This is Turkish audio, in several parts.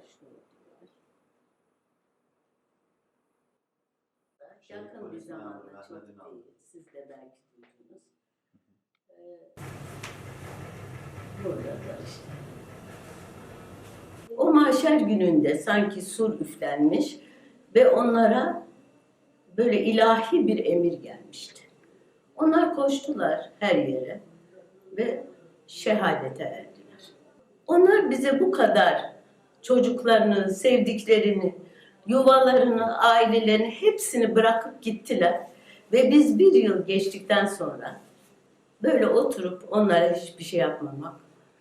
başlıyorlar. Şey, Yakın bir zamanda çok değil. Siz de belki duydunuz. Ee, burada da işte. O mahşer gününde sanki sur üflenmiş ve onlara böyle ilahi bir emir gelmişti. Onlar koştular her yere ve şehadete erdiler. Onlar bize bu kadar çocuklarını, sevdiklerini, yuvalarını, ailelerini hepsini bırakıp gittiler. Ve biz bir yıl geçtikten sonra böyle oturup onlara hiçbir şey yapmamak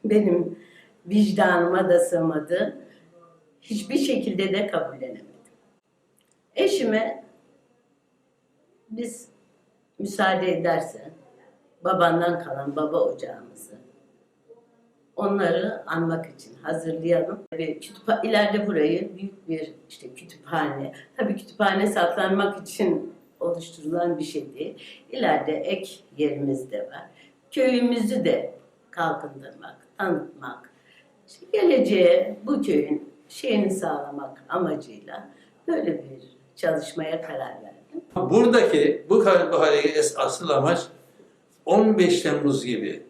benim vicdanıma da sığmadı. Hiçbir şekilde de kabullenemedim. Eşime biz müsaade edersen babandan kalan baba ocağımızı onları anmak için hazırlayalım. Ve kütüpha- ileride burayı büyük bir işte kütüphane, tabii kütüphane saklanmak için oluşturulan bir şey değil. İleride ek yerimiz de var. Köyümüzü de kalkındırmak, tanıtmak, işte geleceğe bu köyün şeyini sağlamak amacıyla böyle bir çalışmaya karar verdim. Buradaki bu, bu asıl amaç 15 Temmuz gibi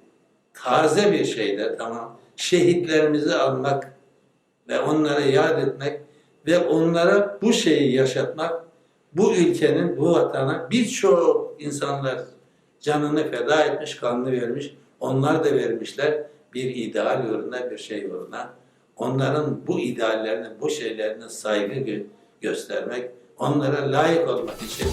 taze bir şeyler tamam şehitlerimizi almak ve onlara yad etmek ve onlara bu şeyi yaşatmak bu ülkenin bu vatana birçok insanlar canını feda etmiş, kanını vermiş. Onlar da vermişler bir ideal yoluna, bir şey yoluna. Onların bu ideallerine, bu şeylerine saygı gö- göstermek, onlara layık olmak için